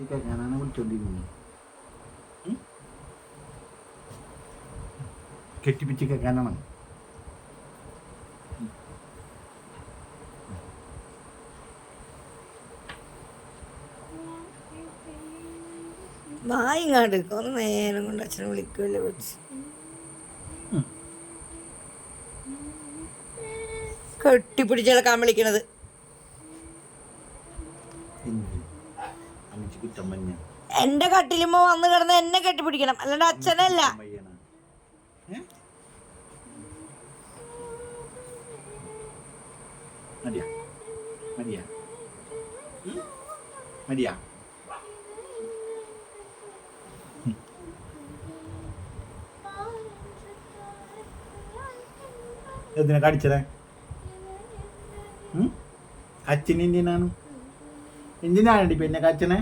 ഞാനാണ് വിളിച്ചോണ്ടിരുന്നത്? കെട്ടിപ്പിച്ച് കേൾക്കാനാണ് വായിങ്ങാട് കുറെ നേരം കൊണ്ട് അച്ഛനെ വിളിക്കുമല്ലോ വിളിച്ച്. കെട്ടിപ്പിടിച്ചെടുക്കാൻ വിളിക്കണത്. എന്റെ കട്ടിലുമ്പോ വന്ന് കിടന്ന് എന്നെ കെട്ടിപ്പിടിക്കണം. അല്ലാണ്ട് അച്ഛനല്ല. മതിയാ. മതിയാ? മതിയാ. എന്തിനാ കടിച്ചതേ? എന്തിനാണ്? എന്തിനാണ് പിന്നെ കച്ചനെ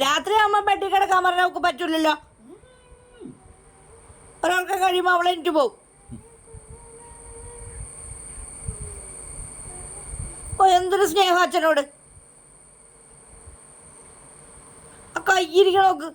രാത്രി അമ്മ ബെഡിൽ കിടക്കാൻ പറഞ്ഞാൽ അവൾക്ക് പറ്റൂലല്ലോ. ഒരാൾക്ക് കഴിയുമ്പോൾ അവളെ എനിക്ക് പോകും എന്തൊരു സ്നേഹ അച്ഛനോട്. ആ കയ്യിരിക്കണ നോക്ക്